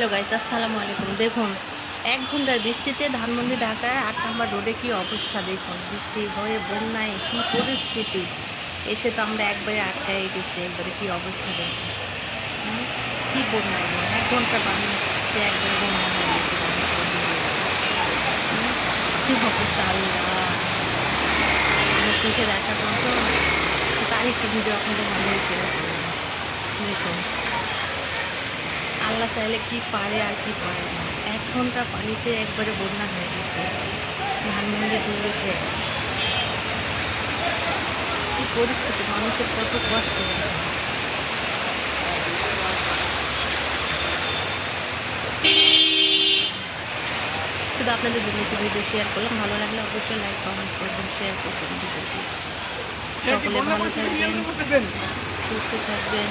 Hello guys, আসসালামু আলাইকুম। দেখুন, এক ঘণ্টার বৃষ্টিতে ধানমন্ডি ঢাকায় আট নম্বর রোডে কি অবস্থা দেখুন? বৃষ্টি হয়ে বন্যায় কি পরিস্থিতি? এসে তো আমরা একবারে আটকায় গেছি, একবারে কি অবস্থা দেখুন? কি বন্যায় এক ঘণ্টা পানিতে একবারে বন্যা হয়ে গেছে? কি অবস্থা আল্লাহ। চোখে দেখার মতো তার একটু ভিডিও আপনাদের শেয়ার করলাম। দেখুন। চাইলে কি পারে আর কি পারে না। এক ঘণ্টা পানিতে একবারে বন্যা হয়ে গেছে। ধানমন্ডি ডুবে শেষ। কি পরিস্থিতি মানুষের কত কষ্ট। শুধু আপনাদের জন্য একটু ভিডিও শেয়ার করলাম। ভালো লাগলে অবশ্যই লাইক কমেন্ট করবেন শেয়ার করবেন ভিডিওটি। সকলে ভালো থাকবেন সুস্থ থাকবেন।